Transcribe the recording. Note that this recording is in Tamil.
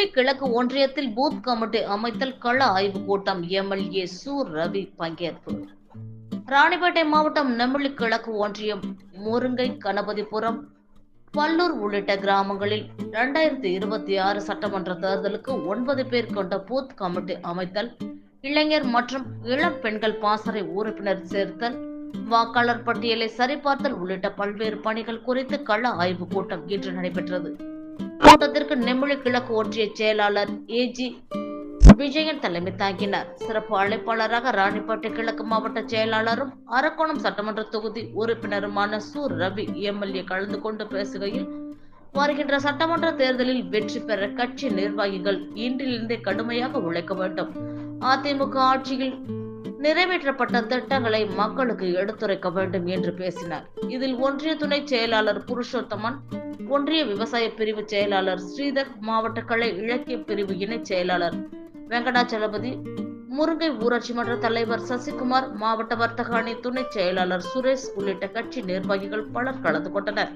நெமிலி கிழக்கு ஒன்றியத்தில் பூத் கமிட்டி அமைத்தல் கள ஆய்வு கூட்டம் எம்எல்ஏ சு ரவி பங்கேற்பு. ராணிப்பேட்டை மாவட்டம் நெமிலி கிழக்கு ஒன்றியம் முருங்கை கணபதிபுரம் பல்லூர் உள்ளிட்ட கிராமங்களில் இரண்டாயிரத்தி இருபத்தி ஆறு சட்டமன்ற தேர்தலுக்கு ஒன்பது பேர் கொண்ட பூத் கமிட்டி அமைத்தல் இளைஞர் மற்றும் இளம் பெண்கள் பாசறை உறுப்பினர் சேர்த்தல் வாக்காளர் பட்டியலை சரிபார்த்தல் உள்ளிட்ட பல்வேறு பணிகள் குறித்து கள ஆய்வுக் கூட்டம் இன்று நடைபெற்றது. கூட்டத்திற்கு நெமிழி கிழக்கு ஒன்றிய செயலாளர் ஏஜி விஜயன் தலைமை தாங்கினார். சிறப்பு அழைப்பாளராக ராணிப்பேட்டை கிழக்கு மாவட்ட செயலாளரும் அரக்கோணம் சட்டமன்ற தொகுதி உறுப்பினருமான சு. ரவி எம்எல்ஏ கலந்து கொண்டு பேசுகையில் வருகின்ற சட்டமன்ற தேர்தலில் வெற்றி பெற கட்சி நிர்வாகிகள் இன்றிலிருந்தே கடுமையாக உழைக்க வேண்டும். அதிமுக ஆட்சியில் நிறைவேற்றப்பட்ட திட்டங்களை மக்களுக்கு எடுத்துரைக்க வேண்டும் என்று பேசினார். இதில் ஒன்றிய துணை செயலாளர் புருஷோத்தமன் ஒன்றிய விவசாய பிரிவு செயலாளர் ஸ்ரீதர் மாவட்ட கலை இலக்கிய பிரிவு இணை செயலாளர் வெங்கடாச்சலபதி முருங்கை ஊராட்சி மன்ற தலைவர் சசிகுமார் மாவட்ட வர்த்தக அணி துணை செயலாளர் சுரேஷ் உள்ளிட்ட கட்சி நிர்வாகிகள் பலர் கலந்து கொண்டனர்.